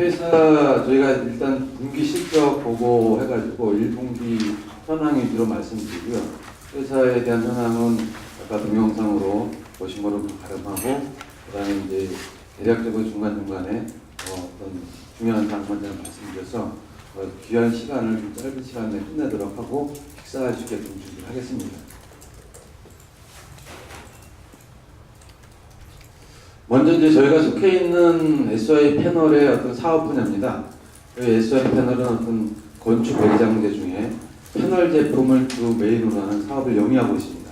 회사 저희가 일단 분기 실적 보고 해가지고 1분기 현황 위주로 말씀드리고요. 회사에 대한 현황은 아까 동영상으로 보신 거로 좀 가름하고 그다음에 이제 대략적으로 중간 중간에 어, 어떤 중요한 좀 말씀드려서 어, 귀한 시간을 좀 짧은 시간 내에 끝내도록 하고 식사할 수 있게끔 준비를 하겠습니다. 먼저 이제 저희가 속해 있는 SI 패널의 어떤 사업 분야입니다. 저희 SI 패널은 어떤 건축 외장재 중에 패널 제품을 주 메인으로 하는 사업을 영위하고 있습니다.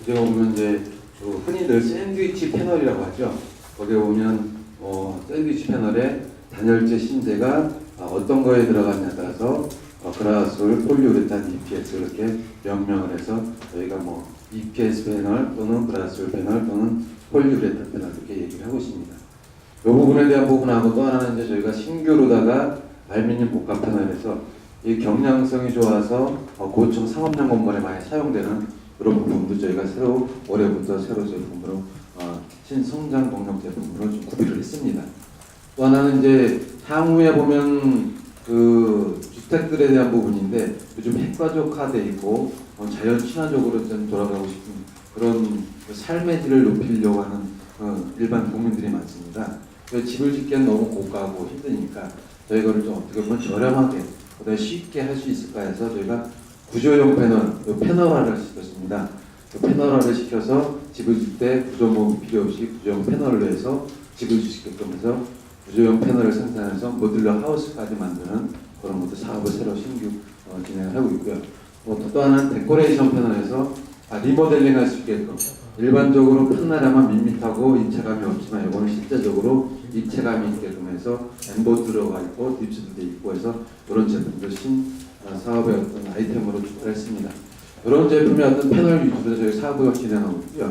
어떻게 보면 이제 그 흔히들 샌드위치 패널이라고 하죠. 거기에 보면 어, 샌드위치 패널에 단열재 신재가 어, 어떤 거에 들어가냐에 따라서 어, 그라솔, 폴리우레탄, EPS 이렇게 명명을 해서 저희가 뭐 EPS 패널 또는 그라솔 패널 또는 폴리우레탄 패널 이렇게 얘기를 하고 있습니다. 이 부분에 대한 부분하고 또 하나는 이제 저희가 신규로다가 알루미늄 복합 패널에서 이 경량성이 좋아서 어, 고층 상업용 건물에 많이 사용되는 그런 부분도 저희가 새로 올해부터 새로 제품으로 어, 신성장 동력 제품으로 좀 구비를 했습니다. 또 하나는 이제 향후에 보면 그 주택들에 대한 부분인데 요즘 핵가족화돼 있고 어, 자연 친화적으로 좀 돌아가고 싶은 그런 그 삶의 질을 높이려고 하는 어, 일반 국민들이 많습니다. 집을 짓기엔 너무 고가고 힘드니까 저희 이거를 좀 어떻게 보면 저렴하게 그다음에 쉽게 할 수 있을까 해서 저희가 구조용 패널, 이 패널화를 시켰습니다. 그 패널화를 시켜서 집을 짓 때 구조모음이 필요 없이 구조용 패널로 해서 집을 짓게끔 해서 구조용 패널을 생산해서 모듈러 하우스까지 만드는 그런 것도 사업을 새로 신규 어, 진행을 하고 있고요. 뭐 또 하나는 데코레이션 패널에서 아, 리모델링 할 수 있게끔 일반적으로 판나라만 밋밋하고 입체감이 없지만 이거는 실제적으로 입체감이 있게끔 해서 엠보 들어가 있고 딥스도 돼 있고 해서 이런 제품도 신 어, 사업의 어떤 아이템으로 추가했습니다. 이런 제품의 어떤 패널 위주로 저희 사업을 진행하고 있고요.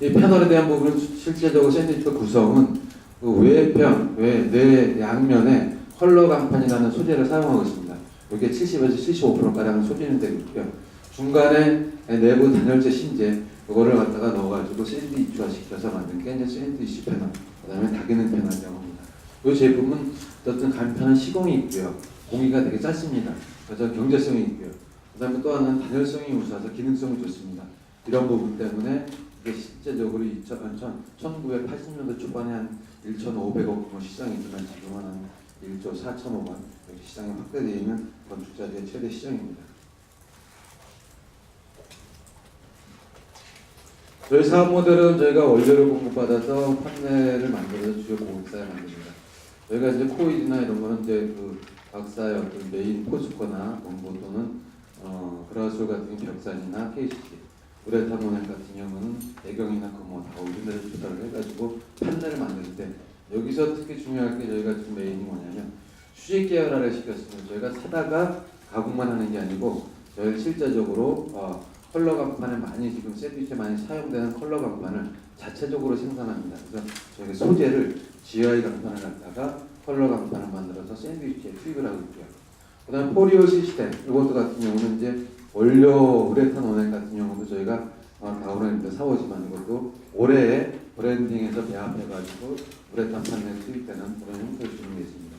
이 패널에 대한 부분은 실제적으로 샌드위치 구성은 그 외평, 외, 내 양면에 컬러 강판이라는 소재를 사용하고 있습니다. 이게 70에서 75%가량 소진이 되고 있고요. 중간에 내부 단열재 신재 이거를 갖다가 넣어가지고 샌드위치화 시켜서 만든 게 이제 샌드위치 패널, 그다음에 다기능 패널이라고 합니다. 이 제품은 어떤 간편한 시공이 있고요. 공기가 되게 짧습니다. 그래서 경제성이 있고요. 그다음에 또 하나는 단열성이 우수해서 기능성이 좋습니다. 이런 부분 때문에 이게 실제적으로 2000, 1980년도 초반에 한 1,500억 규모 시장이지만 지금은 한 1조 4천억 원 이렇게 시장이 확대되어 있는 건축자재의 최대 시장입니다. 저희 사업 모델은 저희가 원료를 공급받아서 판넬을 만들어서 주요 공급사에 만듭니다. 저희가 이제 코일이나 이런 거는 이제 그 각사의 어떤 메인 포스코나 원고 또는 어, 그라솔 같은 벽산이나 KCC, 우레탄모넥 같은 경우는 애경이나 금호 다 우리나라에서 조달을 해가지고 판넬을 만들 때 여기서 특히 중요할 게 저희가 지금 메인이 뭐냐면 수직 계열화를 시켰습니다. 저희가 사다가 가공만 하는 게 아니고 저희 실제적으로 어, 컬러 강판에 많이 지금 샌드위치에 많이 사용되는 컬러 강판을 자체적으로 생산합니다. 그래서 저희가 소재를 GI 강판을 갖다가 컬러 강판을 만들어서 샌드위치에 투입을 하고 있고요. 그 다음 포리오 시스템 이것도 같은 경우는 이제 원료 우레탄 원액 같은 경우도 저희가 어, 다운로드에 사오지만 이것도 올해 브랜딩에서 배합해가지고 우레탄 판넬 투입되는 그런 형태를 준비했습니다.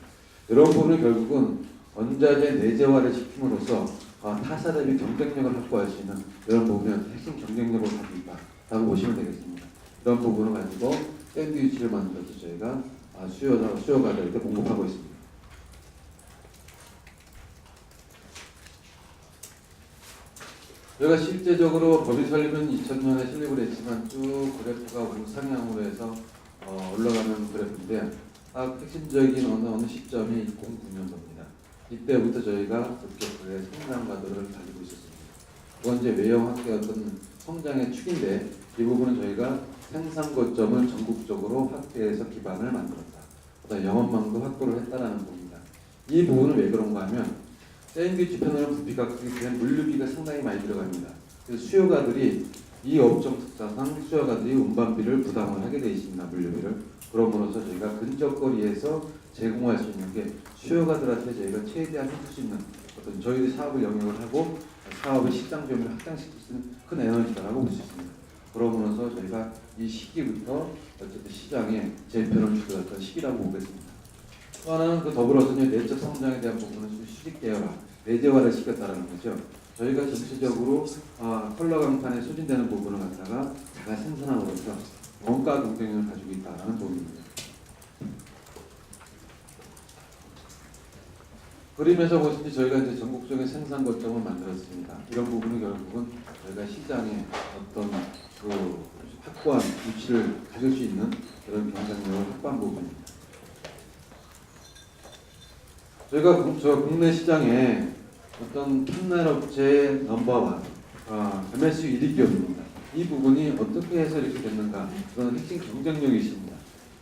이런 부분은 결국은 원자재 내재화를 시킴으로써 어, 타사 대비 경쟁력을 확보할 수 있는 이런 부분이 핵심 경쟁력을 가지고 있다라고 보시면 되겠습니다. 이런 부분을 가지고 샌드위치를 만들어서 저희가 아, 수요, 수요가들에게 공급하고 있습니다. 저희가 실제적으로 법이 설립은 2000년에 설립을 했지만 쭉 그래프가 우상향으로 해서 어, 올라가는 그래프인데 딱 핵심적인 어느 어느 시점이 2009년도입니다. 이때부터 저희가 급격하게 성장 가도를 가지고 있었습니다. 그건 이제 외형 학계 어떤 성장의 축인데 이 부분은 저희가 생산 거점을 전국적으로 확대해서 기반을 만들었다. 그다음 영업망도 확보를 했다라는 부분입니다. 이 부분은 왜 그런가 하면 샌드위치 패널은 부피가 때문에 물류비가 상당히 많이 들어갑니다. 그래서 수요가들이 이 업종 특성상 수요가들이 운반비를 부담을 하게 되어 있습니다. 물류비를. 그럼으로써 저희가 근접거리에서 제공할 수 있는 게 수요가들한테 저희가 최대한 해줄 수 있는 어떤 저희들이 사업을 영역을 하고 사업의 시장 점유를 확장시킬 수 있는 큰 에너지다라고 볼 수 있습니다. 그러므로써 저희가 이 시기부터 어쨌든 시장에 재편을 주도했던 시기라고 보겠습니다. 또 하나는 그 더불어서 내적 성장에 대한 부분은 좀 수직되어라 내재화를 시켰다라는 거죠. 저희가 전체적으로 아, 컬러 강판에 소진되는 부분을 갖다가 자가 생산함으로써 원가 경쟁력을 가지고 있다는 부분입니다. 그림에서 보시니 저희가 이제 전국적인 생산 거점을 만들었습니다. 이런 부분은 결국은 저희가 시장에 어떤 그 확고한 위치를 가질 수 있는 그런 경쟁력을 확보한 부분입니다. 저희가 국- 저 국내 시장에 어떤 판넬 업체의 넘버원, 아, MSU 1위 기업입니다. 이 부분이 어떻게 해서 이렇게 됐는가? 그건 핵심 경쟁력이 있습니다.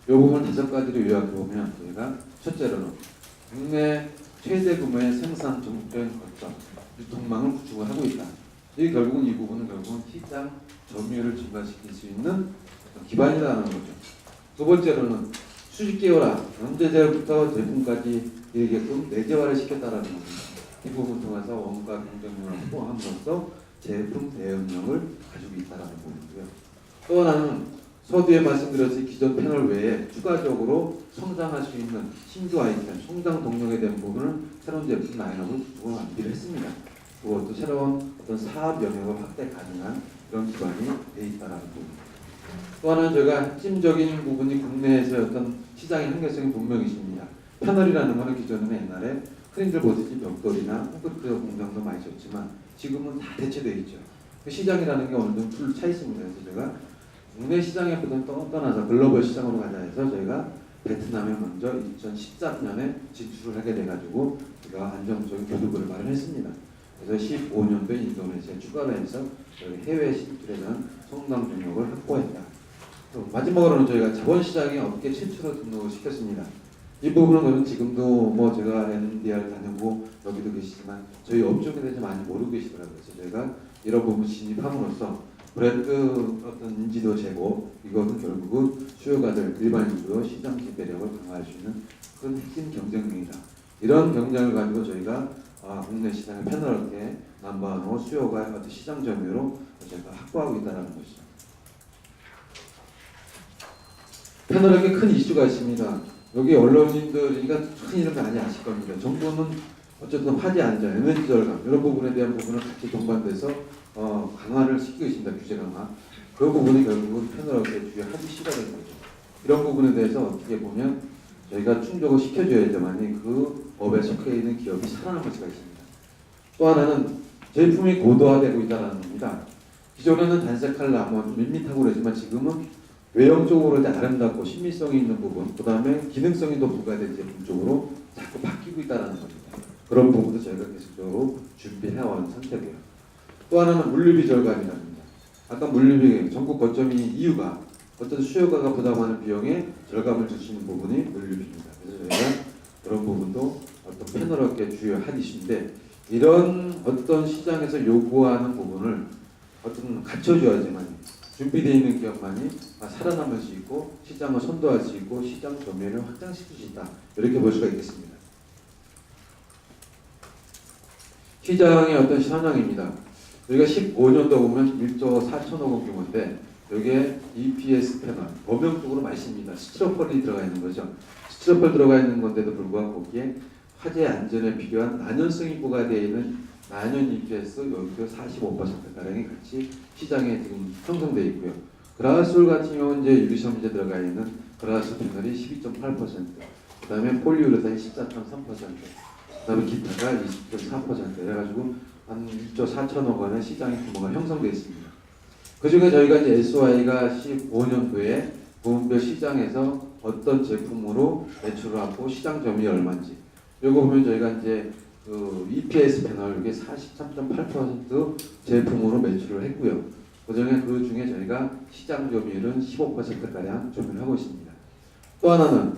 이 부분 다섯 가지로 요약해 보면 저희가 첫째로는 국내 최대 규모의 생산 전국적인 거점, 유통망을 구축을 하고 있다. 이 결국은 이 부분은 결국은 시장 점유율을 증가시킬 수 있는 기반이라는 거죠. 두 번째로는 계열화, 원재재부터 제품까지 이르게끔 내재화를 시켰다라는 겁니다. 이 부분 통해서 원가 경쟁력을 확보함으로써 제품 대응력을 가지고 있다라는 부분이고요. 또 하나는 서두에 말씀드렸듯이 기존 패널 외에 추가적으로 성장할 수 있는 신규 아이템, 성장 동력에 대한 부분을 새로운 제품 라인업을 구축을 완비를 했습니다. 그것도 새로운 어떤 사업 영역을 확대 가능한 그런 기반이 돼 있다라는 부분. 또 하나는 저희가 핵심적인 부분이 국내에서 어떤 시장의 한계성이 분명히 있습니다. 패널이라는 거는 기존에는 옛날에 흔히들 보듯이 벽돌이나 콘크리트 공장도 많이 있었지만 지금은 다 대체되어 있죠. 그 시장이라는 게 어느 정도 풀 차 있습니다. 그래서 제가 국내 시장에 떠나서 글로벌 시장으로 가자 해서 저희가 베트남에 먼저 2013년에 진출을 하게 돼가지고 제가 안정적인 교두부를 마련했습니다. 그래서 15년도에 인도네시아 추가로 해서 해외 진출에 대한 성장 능력을 확보했다. 또 마지막으로는 저희가 자본시장에 업계 최초로 등록을 시켰습니다. 이 부분은 지금도 뭐 제가 NDR 다녀보고 여기도 계시지만 저희 업종에 대해서 많이 모르고 계시더라고요. 그래서 저희가 이런 부분 진입함으로써 브랜드 어떤 인지도 제고 이거는 결국은 수요가 될 일반인으로 시장 지배력을 강화할 수 있는 큰 핵심 경쟁력이다. 이런 경쟁을 가지고 저희가 아, 국내 시장의 패널업계 남바노 수요가 시장 점유로 저희가 확보하고 있다는 것이죠. 패널에게 큰 이슈가 있습니다. 여기 언론인들이니까 큰 이름 많이 아실 겁니다. 정부는 어쨌든 화재 안전, 에너지 절감 이런 부분에 대한 부분을 같이 동반돼서 어, 강화를 시키고 있습니다. 규제 강화. 그 부분이 결국은 패널업계 주요 합의 시가 되는 거죠. 이런 부분에 대해서 어떻게 보면 저희가 충족을 시켜줘야지만이 그 법에 속해 있는 기업이 살아남을 수가 있습니다. 또 하나는 제품이 고도화되고 있다는 겁니다. 기존에는 단색할 나무 좀 밋밋하고 그러지만 지금은 외형적으로 이제 아름답고 신미성이 있는 부분, 그 다음에 기능성이 더 부과된 제품 쪽으로 자꾸 바뀌고 있다는 겁니다. 그런 부분도 저희가 계속적으로 준비해온 상태고요. 또 하나는 물류비 절감이랍니다. 아까 물류비 전국 거점이 이유가 어떤 수요가가 부담하는 비용에 절감을 주시는 부분이 물류비입니다. 그래서 저희가 그런 부분도 어떤 패널업계 주요 한 이슈인데 이런 어떤 시장에서 요구하는 부분을 어떤 갖춰줘야지만 준비되어 있는 기업만이 살아남을 수 있고 시장을 선도할 수 있고 시장 점유율을 확장시킬 수 있다 이렇게 볼 수가 있겠습니다. 시장의 어떤 현황입니다. 여기가 15년도 보면 1조 4천억 원 규모인데 여기에 EPS 패널 범용적으로 많습니다. 스티로폴이 들어가 있는 거죠. 스티로폴 들어가 있는 건데도 불구하고 거기에 화재 안전에 필요한 난연성이 부과되어 있는 난연 EPS 여기도 45%가량이 같이 시장에 지금 형성되어 있고요. 그라솔 같은 경우는 이제 유리섬유제 들어가 있는 그라솔 패널이 12.8%, 그 다음에 폴리우레탄이 14.3%, 그 다음에 기타가 20.4% 해가지고 한 1조 4천억 원의 시장의 규모가 형성되어 있습니다. 그 중에 저희가 이제 SY가 15년도에 부분별 시장에서 어떤 제품으로 매출을 하고 시장 점유율이 얼마인지 이거 보면 저희가 이제 그 EPS 패널 이게 43.8% 제품으로 매출을 했고요. 그중에 그 중에 저희가 시장 점유율은 15%가량 점유를 하고 있습니다. 또 하나는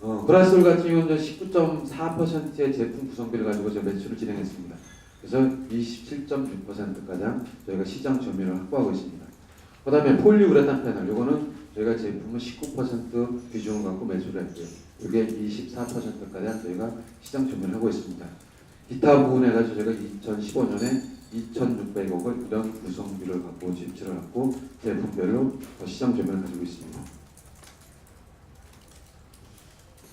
어, 그라솔 같은 경우는 19.4%의 제품 구성비를 가지고 저 매출을 진행했습니다. 그래서 27.6%가량 저희가 시장 점유율을 확보하고 있습니다. 그 다음에 폴리우레탄 패널, 이거는 저희가 제품을 19% 비중을 갖고 매수를 했고요. 이게 24%가량 저희가 시장 점유를 하고 있습니다. 기타 부분에 가지고 저희가 2015년에 2,600억을 이런 구성비를 갖고 지출을 갖고 제품별로 시장 점유를 가지고 있습니다.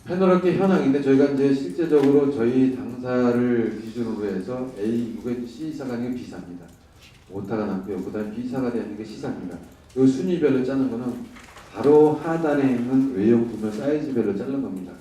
패널업계 현황인데 저희가 이제 실제적으로 저희 당사를 기준으로 해서 A, 이게 C사가 아니고 B사입니다. 오타가 났고요. 그 다음 B사가 되는 게 C사입니다. 이 순위별로 짜는 거는 바로 하단에 있는 외형 구매 사이즈별로 자른 겁니다.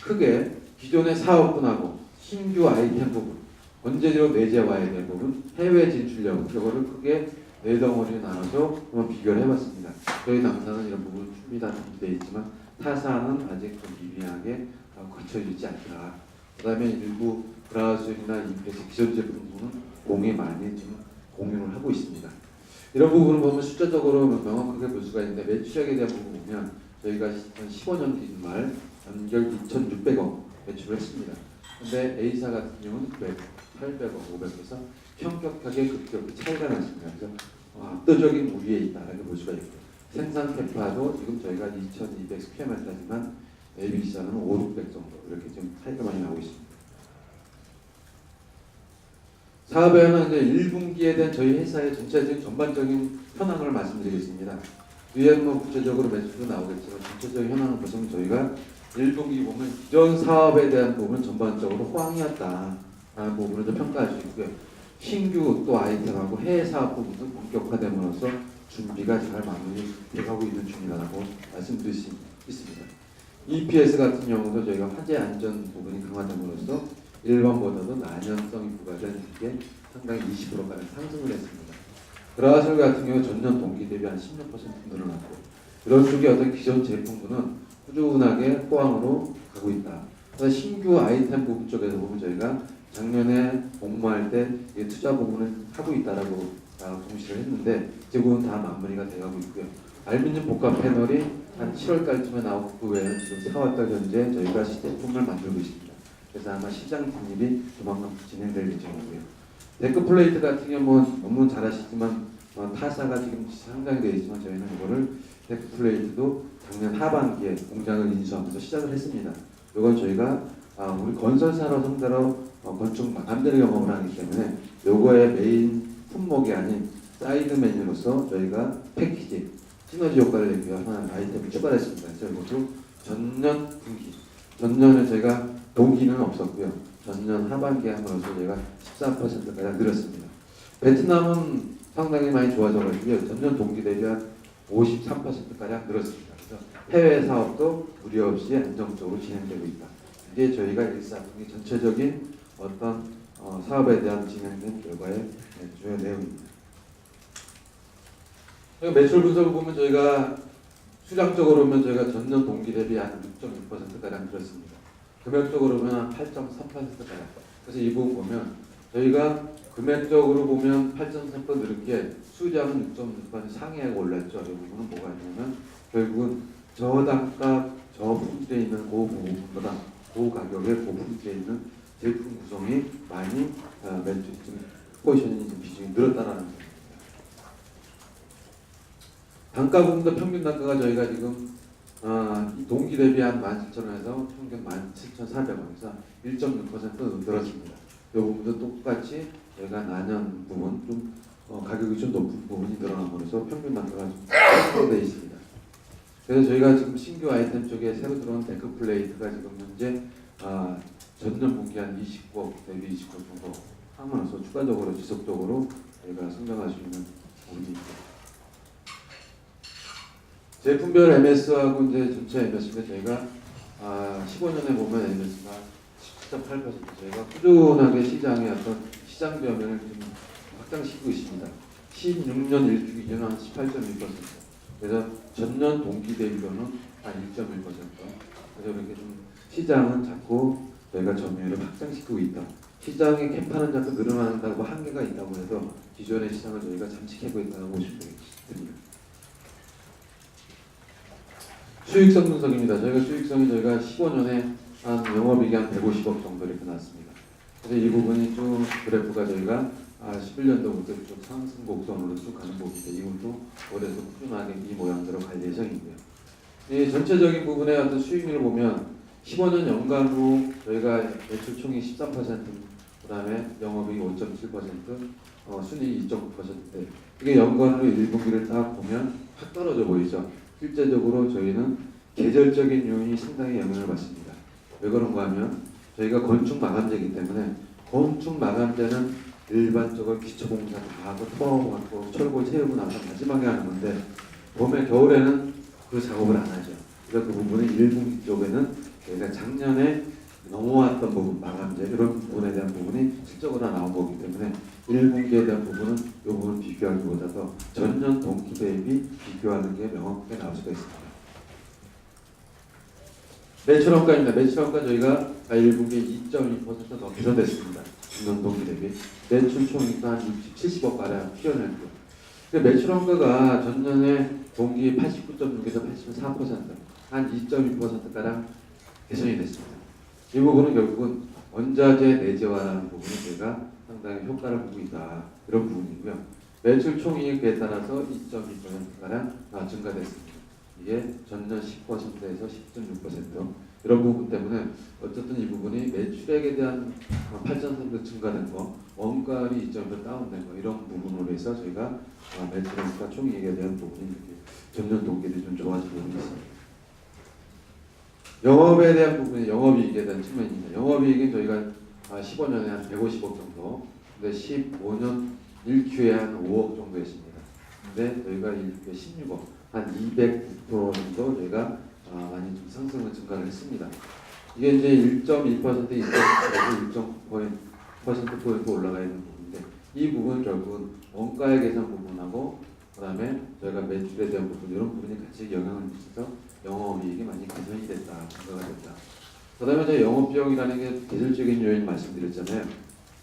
크게 기존의 사업분하고 신규 아이템 부분, 언제적으로 내재 와야 될 부분, 해외 진출력, 이거를 크게 네 덩어리로 나눠서 한번 비교를 해봤습니다. 저희 당사는 이런 부분 준비 다 준비되어 있지만 타사는 아직 좀 미비하게 어, 거쳐지지 않더라. 그 다음에 일부 브라우저나 인패스 기존 제품들은 공에 많이 지금 공유를 하고 있습니다. 이런 부분을 보면 숫자적으로 명확하게 볼 수가 있는데 매출액에 대한 부분 보면 저희가 15년 기준 말 연결 2,600억 매출을 했습니다. 근데 A사 같은 경우는 100, 800억, 500에서 현격하게 급격히 차이가 났습니다. 그래서 어, 압도적인 우위에 있다라고 볼 수가 있고요. 생산 캐파도 지금 저희가 2,200 스퀘어미터지만 ABC사는 5, 600 정도 이렇게 좀 차이가 많이 나고 있습니다. 사업에는 이제 1분기에 대한 저희 회사의 전체적인 전반적인 현황을 말씀드리겠습니다. 뒤에 뭐 구체적으로 매출도 나오겠지만 전체적인 현황을 보시면 저희가 1분기 보면 기존 사업에 대한 부분 전반적으로 호황이었다라는 부분을 좀 평가할 수 있고요. 신규 또 아이템하고 해외 사업 부분도 본격화됨으로써 준비가 잘 마무리돼가고 있는 중이라고 말씀드릴 수 있습니다. EPS 같은 경우도 저희가 화재 안전 부분이 강화됨으로써 일반보다도 난연성이 부과된 게 상당히 20%가량 상승을 했습니다. 그라슬 같은 경우 전년 동기 대비 한 16% 늘어났고 이런 쪽의 어떤 기존 제품군은 꾸준하게 호황으로 가고 있다. 그래서 신규 아이템 부분 쪽에서 보면 저희가 작년에 공모할 때이 투자 부분을 하고 있다라고 아, 공시를 했는데 지금은 다 마무리가 되어가고 있고요. 알루미늄 복합 패널이 한 7월달쯤에 나오고 그 외에는 지금 4월달 현재 저희가 시제품을 만들고 있습니다. 그래서 아마 시장 진입이 조만간 진행될 예정이고요. 데크 플레이트 같은 경우는 너무 잘 아시지만 어, 타사가 지금 상장이 되어 있지만 저희는 이거를 데크 플레이트도 작년 하반기에 공장을 인수하면서 시작을 했습니다. 이건 저희가 아, 우리 건설사로 상대로 어, 건축 마감대를 영업을 하기 때문에 요거의 메인 품목이 아닌 사이드 메뉴로서 저희가 패키지 시너지 효과를 내기 위한 아이템을 추가했습니다. 그래서 이것도 전년 분기 전년에 저희가 동기는 없었고요. 전년 하반기에 함으로써 저희가 14%가량 늘었습니다. 베트남은 상당히 많이 좋아져가지고요. 전년 동기 대비 한 53%가량 늘었습니다. 그래서 해외 사업도 무리 없이 안정적으로 진행되고 있다. 이게 저희가 일사분기 전체적인 어떤 어, 사업에 대한 진행된 결과의 네, 주요 내용입니다. 매출 분석을 보면 저희가 수량적으로 보면 저희가 전년 동기 대비 한 6.6%가량 늘었습니다. 금액적으로 보면 한 8.3%가량. 그래서 이 부분 보면 저희가 금액적으로 보면 8.3% 늘은 게 수량은 6.6% 상회하고 올랐죠. 이 부분은 뭐가 있냐면 결국은 저단가 저품질에 있는 고부분보다 고가격에 고품질에 있는 제품 구성이 많이 어, 매출 좀 포지션이 좀 비중이 늘었다라는 겁니다. 단가 부분도 평균 단가가 저희가 지금 아, 이 동기 대비 한 17,000원에서 평균 17,400원에서 1.6% 늘었습니다. 이 부분도 똑같이 저희가 난연 부분 좀 어, 가격이 좀 높은 부분이 늘어남으로써 평균 좀 되어 있습니다. 그래서 저희가 지금 신규 아이템 쪽에 새로 들어온 데크 플레이트가 지금 현재 아, 전년 분기 한 29억 대비 29억 정도 함으로써 추가적으로 지속적으로 저희가 성장할 수 있는 부분이 있고 제품별 MS하고 이제 전체 MS가 저희가 아, 15년에 보면 MS가 17.8% 저희가 꾸준하게 시장의 어떤 시장 변화를 좀 확장시키고 있습니다. 16년 1주기 기준은 한 18.1%. 그래서 전년 동기 대비로는 한 1.1%. 그래서 이렇게 좀 시장은 자꾸 저희가 점유율을 확장시키고 있다. 시장의 캐파는 자꾸 늘어난다고 한계가 있다고 해서 기존의 시장을 저희가 잠식하고 있다고 보시면 됩니다. 수익성 분석입니다. 저희가 수익성이 저희가 15년에 한 영업이익이 한 150억 정도 이렇게 나왔습니다. 그래서 이 부분이 쭉 그래프가 저희가 아, 11년도부터 쭉 상승 곡선으로 쭉 가는 부분인데 이분도 올해도 꾸준하게 이 모양대로 갈 예정이고요. 이 전체적인 부분의 어떤 수익률을 보면 15년 연간으로 저희가 매출 총이 13%, 그 다음에 영업이익 5.7%, 어, 순이익 2.9%. 이게 연간으로 1분기를 딱 보면 확 떨어져 보이죠. 실제적으로 저희는 계절적인 요인이 상당히 영향을 받습니다. 왜 그런가 하면 저희가 건축 마감재이기 때문에 건축 마감재는 일반적으로 기초공사 다 하고 토하고 철고 채우고 나서 마지막에 하는 건데 봄에 겨울에는 그 작업을 안 하죠. 그래서 그 부분은 1분기 쪽에는 저희가 작년에 넘어왔던 부분 마감재 이런 부분에 대한 부분이 실적으로 나온 거기 때문에 1분기에 대한 부분은 이 부분 비교하기보다도 전년 동기 대비 비교하는 게 명확하게 나올 수가 있습니다. 매출원가입니다. 매출원가 저희가 1분기에 2.2%더 개선됐습니다. 전년 동기 대비 매출 총액도 한 60, 70억 가량 튀어내고요. 그 매출원가가 전년에 동기 89.6에서 84%한 2.2% 가량 개선이 됐습니다. 이 부분은 결국은 원자재 내재화라는 부분이 저희가 상당히 효과를 보고 있다 이런 부분이고요. 매출 총이익에 따라서 2.2%가량 증가됐습니다. 이게 전년 10%에서 10.6% 이런 부분 때문에 어쨌든 이 부분이 매출액에 대한 8.3% 증가된 거, 원가율이 2.1 다운된 거 이런 부분으로 해서 저희가 아, 매출액과 총이익에 대한 부분이 이렇게 전년 동기들이 좀 좋아지고 있습니다. 영업에 대한 부분이 영업이익에 대한 측면입니다. 영업이익은 저희가 15년에 한 150억 정도, 근데 15년 1Q에 한 5억 정도였습니다. 근데 저희가 1Q에 16억, 한 209% 정도 저희가 아, 많이 좀 상승을 증가를 했습니다. 이게 이제 1.1% 1.9% 포인트 올라가 있는 부분인데 이 부분 결국은 원가의 계산 부분하고 그 다음에 저희가 매출에 대한 부분 이런 부분이 같이 영향을 미쳐서 영업이익이 많이 개선이 됐다, 증가가 됐다. 그 다음에 저희 영업비용이라는 게 계절적인 요인 말씀드렸잖아요.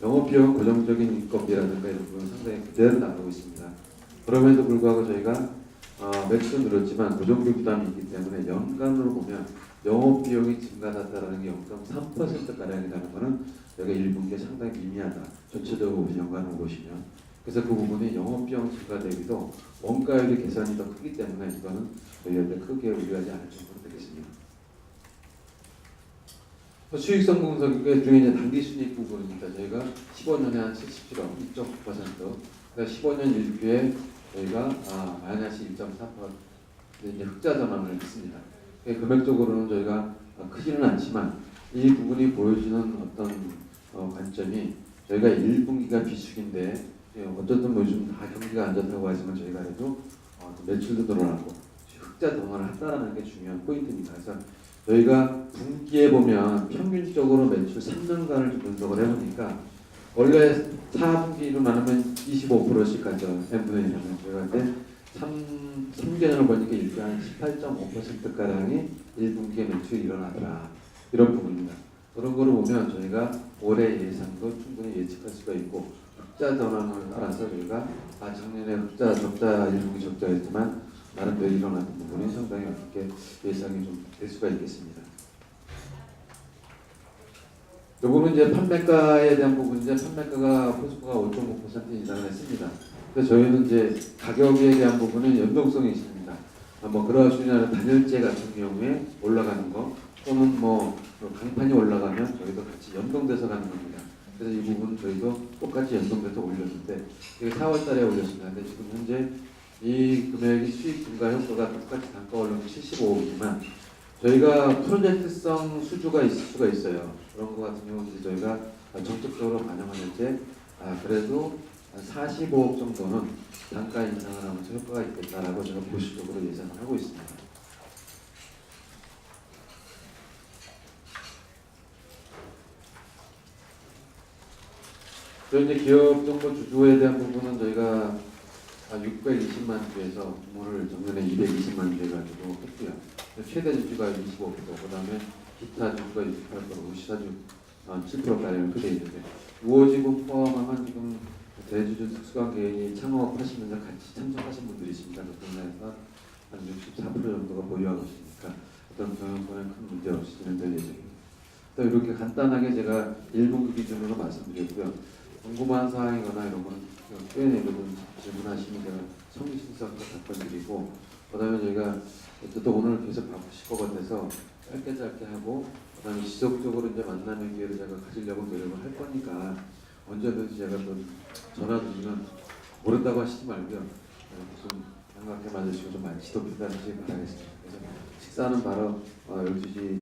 영업비용 고정적인 인건비라든가 이런 부분 상당히 그대로 나가고 있습니다. 그럼에도 불구하고 저희가 어, 매출은 늘었지만 고정비 부담이 있기 때문에 연간으로 보면 영업 비용이 증가했다라는 게 0.3% 가량이라는 것은 여기가 1분기에 상당히 미미하다. 전체적으로 연간으로 보시면 그래서 그 부분이 영업비용 증가 대비도 원가율이 계산이 더 크기 때문에 이거는 저희한테 크게 우려하지 않을 정도로 되겠습니다. 뭐 수익성 분석 그 중에 이제 단기 순이익 부분입니다. 저희가 15년에 한 77억, 2.9%, 그러니까 15년 1주에 저희가 아, 마이너스 1.4% 이제 흑자 전환을 했습니다. 그 금액적으로는 저희가 아, 크지는 않지만 이 부분이 보여주는 어떤 어, 관점이 저희가 1분기가 비수기인데 예, 어쨌든 뭐 요즘 다 경기가 안 좋다고 하지만 저희가 그래도 어, 매출도 늘어나고 흑자 전환을 했다라는 게 중요한 포인트입니다. 그래서 저희가 분기에 보면 평균적으로 매출 3년간을 좀 분석을 해보니까 원래 4분기로 나누면 25%씩 가죠. 1은 저희가 근데 3, 3개년을 보니까 일한 18.5%가량이 1분기에 매출이 일어나더라. 이런 부분입니다. 그런 거를 보면 저희가 올해 예상도 충분히 예측할 수가 있고 흑자 전환을 따라서 저희가 아 작년에 흑자 적자 1분기 적자였지만 나름대로 일어났던 부분이 상당히 어떻게 예상이 좀 될 수가 있겠습니다. 요거는 이제 판매가에 대한 부분인데 판매가가 포스코가 5.5% 인상을 했습니다. 그래서 저희는 이제 가격에 대한 부분은 연동성이 있습니다. 아, 뭐 그러하시면 단열재 같은 경우에 올라가는 거 또는 뭐 강판이 올라가면 저희도 같이 연동돼서 가는 겁니다. 그래서 이 부분은 저희도 똑같이 연동돼서 올렸는데 이게 4월달에 올렸습니다. 근데 지금 현재 이 금액이 수익 증가 효과가 똑같이 단가 올라면 75억이지만 저희가 프로젝트성 수주가 있을 수가 있어요. 그런 거 같은 경우는 저희가 정책적으로 반영할 때 아, 그래도 한 45억 정도는 단가 인상을 하면서 효과가 있겠다라고 제가 보수적으로 예상을 하고 있습니다. 또 이제 기업 정보 주주에 대한 부분은 저희가 620만 주에서 규모를 작년에 220만 주 해가지고 했고요. 최대 주주가 25%, 그 다음에 기타 주주가 68%, 시사 주 7%가량 크게 있는데 우호지구 포함하면 지금 대주주 특수관계인이 창업하시면서 같이 참석하신 분들이 있습니다. 그 분야에서 한 64% 정도가 보유하고 있으니까 어떤 경영권에 큰 문제 없이 진행될 예정입니다. 또 이렇게 간단하게 제가 1분기 기준으로 말씀드렸고요. 궁금한 사항이거나 이런 거는 Q&A로든 질문하시면 제가 성실성과 답변 드리고 그다음에 저희가 어쨌든 오늘 계속 바쁘실 것 같아서 짧게 짧게 하고 그다음에 지속적으로 이제 만나는 기회를 제가 가지려고 노력을 할 거니까 언제든지 제가 또 전화 드리면 모른다고 하시지 말고요. 네, 좀 생각해 봐주시고 좀 많이 지도 필요하시기 바라겠습니다. 그래서 식사는 바로 어, 12시